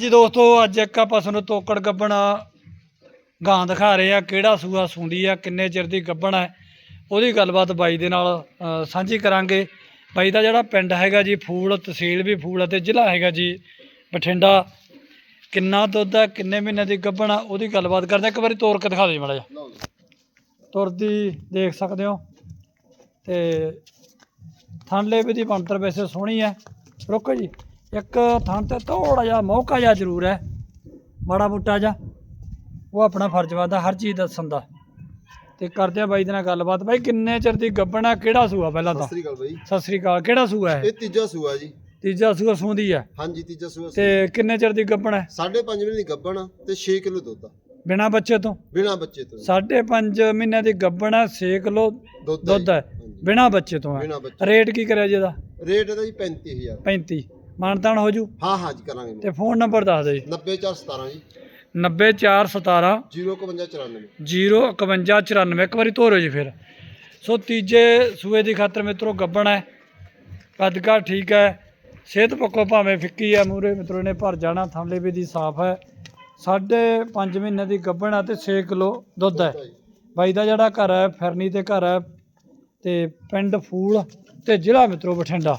ਹਾਂਜੀ ਦੋਸਤੋ ਅੱਜ ਇੱਕ ਆਪਾਂ ਤੁਹਾਨੂੰ ਤੋਕੜ ਗੱਬਣ ਗਾਂ ਦਿਖਾ ਰਹੇ ਆ ਕਿਹੜਾ ਸੂਆ ਸੁੰਦੀ ਆ ਕਿੰਨੇ ਚਿਰ ਦੀ ਗੱਬਣ ਹੈ ਉਹਦੀ ਗੱਲਬਾਤ ਬਾਈ ਦੇ ਨਾਲ ਸਾਂਝੀ ਕਰਾਂਗੇ। ਬਾਈ ਦਾ ਜਿਹੜਾ ਪਿੰਡ ਹੈਗਾ ਜੀ ਫੂਲ ਤਹਿਸੀਲ ਵੀ ਫੂਲ ਅਤੇ ਜ਼ਿਲ੍ਹਾ ਹੈਗਾ ਜੀ ਬਠਿੰਡਾ। ਕਿੰਨਾ ਦੁੱਧ ਹੈ ਕਿੰਨੇ ਮਹੀਨੇ ਦੀ ਗੱਬਣ ਆ ਉਹਦੀ ਗੱਲਬਾਤ ਕਰਦੇ। ਇੱਕ ਵਾਰੀ ਤੋਰ ਕੇ ਦਿਖਾ ਦਿਓ ਜੀ ਮਾੜਾ ਜਿਹਾ। ਤੁਰਦੀ ਦੇਖ ਸਕਦੇ ਹੋ। ਤੇ ਥਣਲੇ ਵੀ ਦੀ ਬਣਤਰ ਵੈਸੇ ਸੋਹਣੀ ਹੈ। ਰੁਕੋ ਜੀ। ਇੱਕ ਥਣ ਤੇ ਥੋੜਾ ਜਿਹਾ ਮੌਕਾ ਜਿਹਾ ਜ਼ਰੂਰ ਹੈ ਮਾੜਾ ਮੋਟਾ ਜਿਹਾ। ਉਹ ਆਪਣਾ ਫਰਜ਼ ਬਣਦਾ ਹਰ ਚੀਜ਼ ਦੱਸਣ ਦਾ। ਤੇ ਕਰਦੇ ਆ ਬਾਈ ਦੇ ਨਾਲ ਗੱਲਬਾਤ। ਬਾਈ ਕਿੰਨੇ ਚਿਰ ਦੀ ਗੱਬਣ ਕਿਹੜਾ ਸੂਆ ਪਹਿਲਾਂ ਤਾਂ? ਸਤਿ ਸ੍ਰੀ ਅਕਾਲ ਬਾਈ। ਸਤਿ ਸ੍ਰੀ ਅਕਾਲ। ਕਿਹੜਾ ਸੂਆ ਹੈ? ਇਹ ਤੀਜਾ ਸੂਆ ਜੀ। ਤੀਜਾ ਸੂਆ ਸੂੰਦੀ ਹੈ। ਹਾਂਜੀ ਤੀਜਾ ਸੂਆ ਤੇ ਕਿੰਨੇ ਚਿਰ ਦੀ ਗੱਬਣ ਹੈ? 5.5 ਮਹੀਨੇ ਦੀ ਗੱਭਣ ਆ ਤੇ 6 ਕਿਲੋ ਦੁੱਧ ਆ। ਬਿਨਾ ਬੱਚੇ ਤੋਂ? ਬਿਨਾ ਬੱਚੇ ਤੋਂ ਸਾਢੇ ਪੰਜ ਮਹੀਨਿਆਂ ਦੀ ਗੱਬਣ ਹੈ 6 ਕਿਲੋ ਦੁੱਧ ਹੈ। ਬਿਨਾ ਬੱਚੇ ਤੋਂ ਹੈ। ਰੇਟ ਕੀ ਕਰਿਆ ਜੀ ਇਹਦਾ? ਰੇਟ ਇਹਦਾ ਜੀ 35000 35 ਮਾਨਤਾਨ ਹੋ ਜੂ। ਹਾਂ ਹਾਂ ਜੀ ਕਰਾਂਗੇ। ਤੇ ਫੋਨ ਨੰਬਰ ਦੱਸ ਦਿਓ ਜੀ। 90417 ਜੀ। 90417 05194 05194 ਇੱਕ ਵਾਰੀ ਤੋਰੋ ਜੀ ਫਿਰ। ਸੋ ਤੀਜੇ ਸੂਏ ਦੀ ਖਾਤਰ ਮਿੱਤਰੋ ਗੱਬਣ ਹੈ। ਕੱਦਕਾ ਠੀਕ ਹੈ। ਸਿਹਤ ਪੱਖੋਂ ਭਾਵੇਂ ਫਿੱਕੀ ਆ ਮੂਰੇ ਮਿੱਤਰੋ ਨੇ ਭਰ ਜਾਣਾ। ਥੰਮਲੇ ਵੀ ਦੀ ਸਾਫ਼ ਹੈ। ਸਾਢੇ ਪੰਜ ਮਹੀਨੇ ਦੀ ਗੱਬਣ ਆ ਤੇ 6 ਕਿਲੋ ਦੁੱਧ ਹੈ। ਬਾਈ ਦਾ ਜਿਹੜਾ ਘਰ ਹੈ ਫਿਰਨੀ ਤੇ ਘਰ ਹੈ ਤੇ ਪਿੰਡ ਫੂਲ ਤੇ ਜ਼ਿਲ੍ਹਾ ਮਿੱਤਰੋ ਬਠਿੰਡਾ।